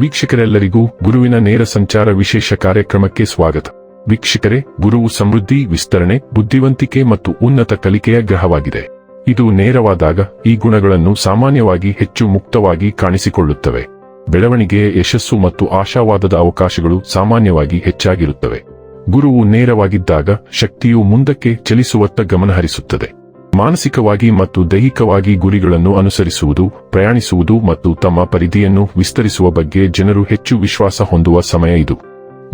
ವೀಕ್ಷಕರೆಲ್ಲರಿಗೂ ಗುರುವಿನ ನೇರ ಸಂಚಾರ ವಿಶೇಷ ಕಾರ್ಯಕ್ರಮಕ್ಕೆ ಸ್ವಾಗತ. ವೀಕ್ಷಕರೇ, ಗುರುವು ಸಮೃದ್ಧಿ, ವಿಸ್ತರಣೆ, ಬುದ್ಧಿವಂತಿಕೆ ಮತ್ತು ಉನ್ನತ ಕಲಿಕೆಯ ಗ್ರಹವಾಗಿದೆ. ಇದು ನೇರವಾದಾಗ ಈ ಗುಣಗಳನ್ನು ಸಾಮಾನ್ಯವಾಗಿ ಹೆಚ್ಚು ಮುಕ್ತವಾಗಿ ಕಾಣಿಸಿಕೊಳ್ಳುತ್ತವೆ. ಬೆಳವಣಿಗೆಯ ಯಶಸ್ಸು ಮತ್ತು ಆಶಾವಾದದ ಅವಕಾಶಗಳು ಸಾಮಾನ್ಯವಾಗಿ ಹೆಚ್ಚಾಗಿರುತ್ತವೆ. ಗುರುವು ನೇರವಾಗಿದ್ದಾಗ ಶಕ್ತಿಯು ಮುಂದಕ್ಕೆ ಚಲಿಸುವತ್ತ ಗಮನಹರಿಸುತ್ತದೆ. ಮಾನಸಿಕವಾಗಿ ಮತ್ತು ದೈಹಿಕವಾಗಿ ಗುರಿಗಳನ್ನು ಅನುಸರಿಸುವುದು, ಪ್ರಯಾಣಿಸುವುದು ಮತ್ತು ತಮ್ಮ ಪರಿಧಿಯನ್ನು ವಿಸ್ತರಿಸುವ ಬಗ್ಗೆ ಜನರು ಹೆಚ್ಚು ವಿಶ್ವಾಸ ಹೊಂದುವ ಸಮಯ ಇದು.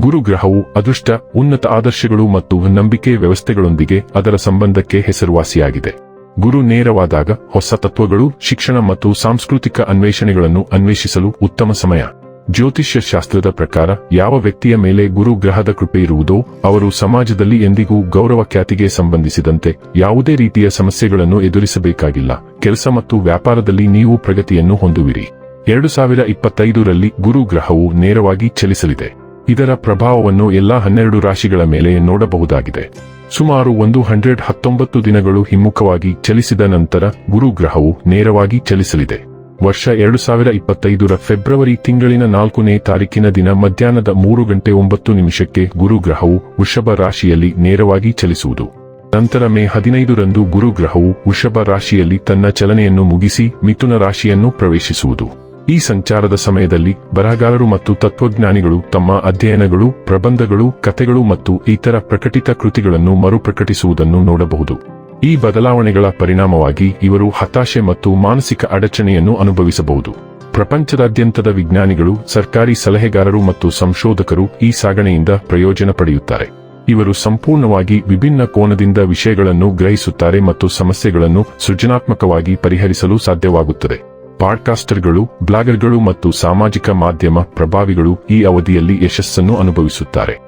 ಗುರುಗ್ರಹವು ಅದೃಷ್ಟ, ಉನ್ನತ ಆದರ್ಶಗಳು ಮತ್ತು ನಂಬಿಕೆ ವ್ಯವಸ್ಥೆಗಳೊಂದಿಗೆ ಅದರ ಸಂಬಂಧಕ್ಕೆ ಹೆಸರುವಾಸಿಯಾಗಿದೆ. ಗುರು ನೇರವಾದಾಗ ಹೊಸ ತತ್ವಗಳು, ಶಿಕ್ಷಣ ಮತ್ತು ಸಾಂಸ್ಕೃತಿಕ ಅನ್ವೇಷಣೆಗಳನ್ನು ಅನ್ವೇಷಿಸಲು ಉತ್ತಮ ಸಮಯ. ಜ್ಯೋತಿಷ್ಯ ಶಾಸ್ತ್ರದ ಪ್ರಕಾರ ಯಾವ ವ್ಯಕ್ತಿಯ ಮೇಲೆ ಗುರು ಗ್ರಹದ ಕೃಪೆ ಇರುವುದೋ, ಅವರು ಸಮಾಜದಲ್ಲಿ ಎಂದಿಗೂ ಗೌರವ ಖ್ಯಾತಿಗೆ ಸಂಬಂಧಿಸಿದಂತೆ ಯಾವುದೇ ರೀತಿಯ ಸಮಸ್ಯೆಗಳನ್ನು ಎದುರಿಸಬೇಕಾಗಿಲ್ಲ. ಕೆಲಸ ಮತ್ತು ವ್ಯಾಪಾರದಲ್ಲಿ ನೀವು ಪ್ರಗತಿಯನ್ನು ಹೊಂದುವಿರಿ. ಎರಡು ಸಾವಿರ ಇಪ್ಪತ್ತೈದರಲ್ಲಿ ಗುರು ಗ್ರಹವು ನೇರವಾಗಿ ಚಲಿಸಲಿದೆ. ಇದರ ಪ್ರಭಾವವನ್ನು ಎಲ್ಲಾ ಹನ್ನೆರಡು ರಾಶಿಗಳ ಮೇಲೆ ನೋಡಬಹುದಾಗಿದೆ. ಸುಮಾರು ಒಂದು ಹಂಡ್ರೆಡ್ ಹತ್ತೊಂಬತ್ತು ದಿನಗಳು ಹಿಮ್ಮುಖವಾಗಿ ಚಲಿಸಿದ ನಂತರ ಗುರು ಗ್ರಹವು ನೇರವಾಗಿ ಚಲಿಸಲಿದೆ. ವರ್ಷ ಎರಡು ಸಾವಿರ ಇಪ್ಪತ್ತೈದರ ಫೆಬ್ರವರಿ ತಿಂಗಳಿನ ನಾಲ್ಕನೇ ತಾರೀಕಿನ ದಿನ ಮಧ್ಯಾಹ್ನದ ಮೂರು ಗಂಟೆ ಒಂಬತ್ತು ನಿಮಿಷಕ್ಕೆ ಗುರುಗ್ರಹವು ವೃಷಭ ರಾಶಿಯಲ್ಲಿ ನೇರವಾಗಿ ಚಲಿಸುವುದು. ನಂತರ ಮೇ ಹದಿನೈದರಂದು ಗುರುಗ್ರಹವು ವೃಷಭ ರಾಶಿಯಲ್ಲಿ ತನ್ನ ಚಲನೆಯನ್ನು ಮುಗಿಸಿ ಮಿಥುನ ರಾಶಿಯನ್ನು ಪ್ರವೇಶಿಸುವುದು. ಈ ಸಂಚಾರದ ಸಮಯದಲ್ಲಿ ಬರಹಗಾರರು ಮತ್ತು ತತ್ವಜ್ಞಾನಿಗಳು ತಮ್ಮ ಅಧ್ಯಯನಗಳು, ಪ್ರಬಂಧಗಳು, ಕಥೆಗಳು ಮತ್ತು ಇತರ ಪ್ರಕಟಿತ ಕೃತಿಗಳನ್ನು ಮರುಪ್ರಕಟಿಸುವುದನ್ನು ನೋಡಬಹುದು. ಈ ಬದಲಾವಣೆಗಳ ಪರಿಣಾಮವಾಗಿ ಇವರು ಹತಾಶೆ ಮತ್ತು ಮಾನಸಿಕ ಅಡಚಣೆಯನ್ನು ಅನುಭವಿಸಬಹುದು. ಪ್ರಪಂಚದಾದ್ಯಂತದ ವಿಜ್ಞಾನಿಗಳು, ಸರ್ಕಾರಿ ಸಲಹೆಗಾರರು ಮತ್ತು ಸಂಶೋಧಕರು ಈ ಸಾಗಣೆಯಿಂದ ಪ್ರಯೋಜನ ಪಡೆಯುತ್ತಾರೆ. ಇವರು ಸಂಪೂರ್ಣವಾಗಿ ವಿಭಿನ್ನ ಕೋನದಿಂದ ವಿಷಯಗಳನ್ನು ಗ್ರಹಿಸುತ್ತಾರೆ ಮತ್ತು ಸಮಸ್ಯೆಗಳನ್ನು ಸೃಜನಾತ್ಮಕವಾಗಿ ಪರಿಹರಿಸಲು ಸಾಧ್ಯವಾಗುತ್ತದೆ. ಪಾಡ್ಕಾಸ್ಟರ್ಗಳು, ಬ್ಲಾಗರ್ಗಳು ಮತ್ತು ಸಾಮಾಜಿಕ ಮಾಧ್ಯಮ ಪ್ರಭಾವಿಗಳು ಈ ಅವಧಿಯಲ್ಲಿ ಯಶಸ್ಸನ್ನು ಅನುಭವಿಸುತ್ತಾರೆ.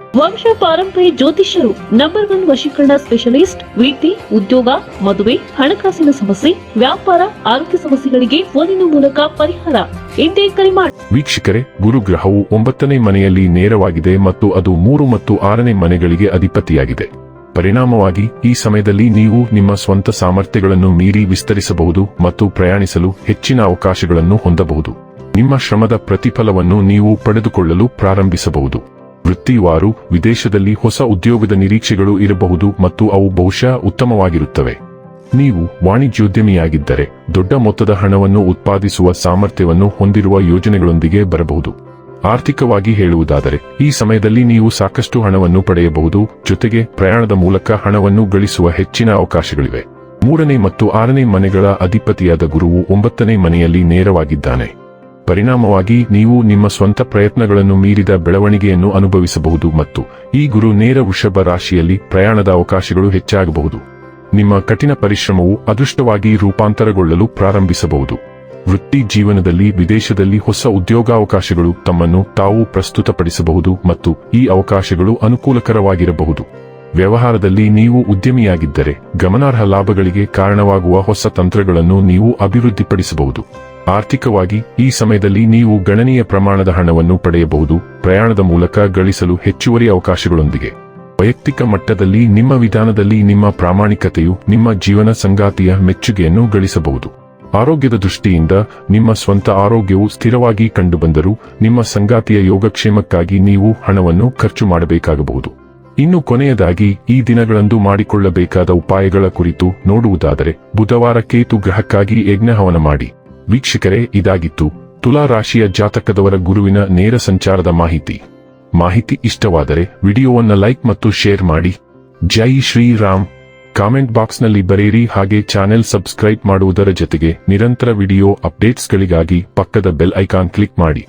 ವಂಶ ಪಾರಂಪರಿ ಜ್ಯೋತಿಷ್ಯರು ನಂಬರ್ ಒನ್ ವಶೀಕರಣ ಸ್ಪೆಷಲಿಸ್ಟ್ ವಿದ್ಯೆ ಉದ್ಯೋಗ, ಮದುವೆ, ಹಣಕಾಸಿನ ಸಮಸ್ಯೆ, ವ್ಯಾಪಾರ, ಆರೋಗ್ಯ ಸಮಸ್ಯೆಗಳಿಗೆ ಫೋನಿನ ಮೂಲಕ ಪರಿಹಾರ. ಇಂದೇ ಕರೆ ಮಾಡಿ ವೀಕ್ಷಕರೇ, ಗುರುಗ್ರಹವು ಒಂಬತ್ತನೇ ಮನೆಯಲ್ಲಿ ನೇರವಾಗಿದೆ ಮತ್ತು ಅದು ಮೂರು ಮತ್ತು ಆರನೇ ಮನೆಗಳಿಗೆ ಅಧಿಪತಿಯಾಗಿದೆ. ಪರಿಣಾಮವಾಗಿ, ಈ ಸಮಯದಲ್ಲಿ ನೀವು ನಿಮ್ಮ ಸ್ವಂತ ಸಾಮರ್ಥ್ಯಗಳನ್ನು ಮೀರಿ ವಿಸ್ತರಿಸಬಹುದು ಮತ್ತು ಪ್ರಯಾಣಿಸಲು ಹೆಚ್ಚಿನ ಅವಕಾಶಗಳನ್ನು ಹೊಂದಬಹುದು. ನಿಮ್ಮ ಶ್ರಮದ ಪ್ರತಿಫಲವನ್ನು ನೀವು ಪಡೆದುಕೊಳ್ಳಲು ಪ್ರಾರಂಭಿಸಬಹುದು. ವೃತ್ತಿವಾರು ವಿದೇಶದಲ್ಲಿ ಹೊಸ ಉದ್ಯೋಗದ ನಿರೀಕ್ಷೆಗಳು ಇರಬಹುದು ಮತ್ತು ಅವು ಬಹುಶಃ ಉತ್ತಮವಾಗಿರುತ್ತವೆ. ನೀವು ವಾಣಿಜ್ಯೋದ್ಯಮಿಯಾಗಿದ್ದರೆ ದೊಡ್ಡ ಮೊತ್ತದ ಹಣವನ್ನು ಉತ್ಪಾದಿಸುವ ಸಾಮರ್ಥ್ಯವನ್ನು ಹೊಂದಿರುವ ಯೋಜನೆಗಳೊಂದಿಗೆ ಬರಬಹುದು. ಆರ್ಥಿಕವಾಗಿ ಹೇಳುವುದಾದರೆ, ಈ ಸಮಯದಲ್ಲಿ ನೀವು ಸಾಕಷ್ಟು ಹಣವನ್ನು ಪಡೆಯಬಹುದು, ಜೊತೆಗೆ ಪ್ರಯಾಣದ ಮೂಲಕ ಹಣವನ್ನು ಗಳಿಸುವ ಹೆಚ್ಚಿನ ಅವಕಾಶಗಳಿವೆ. ಮೂರನೇ ಮತ್ತು ಆರನೇ ಮನೆಗಳ ಅಧಿಪತಿಯಾದ ಗುರುವು ಒಂಬತ್ತನೇ ಮನೆಯಲ್ಲಿ ನೇರವಾಗಿದ್ದಾನೆ. ಪರಿಣಾಮವಾಗಿ ನೀವು ನಿಮ್ಮ ಸ್ವಂತ ಪ್ರಯತ್ನಗಳನ್ನು ಮೀರಿದ ಬೆಳವಣಿಗೆಯನ್ನು ಅನುಭವಿಸಬಹುದು ಮತ್ತು ಈ ಗುರು ನೇರ ವೃಷಭ ರಾಶಿಯಲ್ಲಿ ಪ್ರಯಾಣದ ಅವಕಾಶಗಳು ಹೆಚ್ಚಾಗಬಹುದು. ನಿಮ್ಮ ಕಠಿಣ ಪರಿಶ್ರಮವು ಅದೃಷ್ಟವಾಗಿ ರೂಪಾಂತರಗೊಳ್ಳಲು ಪ್ರಾರಂಭಿಸಬಹುದು. ವೃತ್ತಿ ಜೀವನದಲ್ಲಿ ವಿದೇಶದಲ್ಲಿ ಹೊಸ ಉದ್ಯೋಗಾವಕಾಶಗಳು ತಮ್ಮನ್ನು ತಾವು ಪ್ರಸ್ತುತಪಡಿಸಬಹುದು ಮತ್ತು ಈ ಅವಕಾಶಗಳು ಅನುಕೂಲಕರವಾಗಿರಬಹುದು. ವ್ಯವಹಾರದಲ್ಲಿ ನೀವು ಉದ್ಯಮಿಯಾಗಿದ್ದರೆ ಗಮನಾರ್ಹ ಲಾಭಗಳಿಗೆ ಕಾರಣವಾಗುವ ಹೊಸ ತಂತ್ರಗಳನ್ನು ನೀವು ಅಭಿವೃದ್ಧಿಪಡಿಸಬಹುದು. ಆರ್ಥಿಕವಾಗಿ ಈ ಸಮಯದಲ್ಲಿ ನೀವು ಗಣನೀಯ ಪ್ರಮಾಣದ ಹಣವನ್ನು ಪಡೆಯಬಹುದು, ಪ್ರಯಾಣದ ಮೂಲಕ ಗಳಿಸಲು ಹೆಚ್ಚುವರಿ ಅವಕಾಶಗಳೊಂದಿಗೆ. ವೈಯಕ್ತಿಕ ಮಟ್ಟದಲ್ಲಿ ನಿಮ್ಮ ವಿಧಾನದಲ್ಲಿ ನಿಮ್ಮ ಪ್ರಾಮಾಣಿಕತೆಯು ನಿಮ್ಮ ಜೀವನ ಸಂಗಾತಿಯ ಮೆಚ್ಚುಗೆಯನ್ನು ಗಳಿಸಬಹುದು. ಆರೋಗ್ಯದ ದೃಷ್ಟಿಯಿಂದ ನಿಮ್ಮ ಸ್ವಂತ ಆರೋಗ್ಯವು ಸ್ಥಿರವಾಗಿ ಕಂಡುಬಂದರೂ ನಿಮ್ಮ ಸಂಗಾತಿಯ ಯೋಗಕ್ಷೇಮಕ್ಕಾಗಿ ನೀವು ಹಣವನ್ನು ಖರ್ಚು ಮಾಡಬೇಕಾಗಬಹುದು. ಇನ್ನು ಕೊನೆಯದಾಗಿ, ಈ ದಿನಗಳಂದು ಮಾಡಿಕೊಳ್ಳಬೇಕಾದ ಉಪಾಯಗಳ ಕುರಿತು ನೋಡುವುದಾದರೆ, ಬುಧವಾರ ಕೇತು ಗ್ರಹಕ್ಕಾಗಿ ಯಜ್ಞಹವನ ಮಾಡಿ. ವೀಕ್ಷಕರೇ, ಇದಾಗಿತ್ತು. ತುಲಾ ರಾಶಿಯ ಜಾತಕದವರ ಗುರುವಿನ ನೇರ ಸಂಚಾರದ ಮಾಹಿತಿ. ಮಾಹಿತಿ ಇಷ್ಟವಾದರೆ ವಿಡಿಯೋವನ್ನ ಲೈಕ್ ಮತ್ತು ಶೇರ್ ಮಾಡಿ. ಜೈ ಶ್ರೀರಾಮ್. ಕಾಮೆಂಟ್ ಬಾಕ್ಸ್ನಲ್ಲಿ ಬರೆಯಿರಿ. ಹಾಗೆ ಚಾನೆಲ್ ಸಬ್ಸ್ಕ್ರೈಬ್ ಮಾಡುವುದರ ಜೊತೆಗೆ ನಿರಂತರ ವಿಡಿಯೋ ಅಪ್ಡೇಟ್ಸ್ಗಳಿಗಾಗಿ ಪಕ್ಕದ ಬೆಲ್ ಐಕಾನ್ ಕ್ಲಿಕ್ ಮಾಡಿ.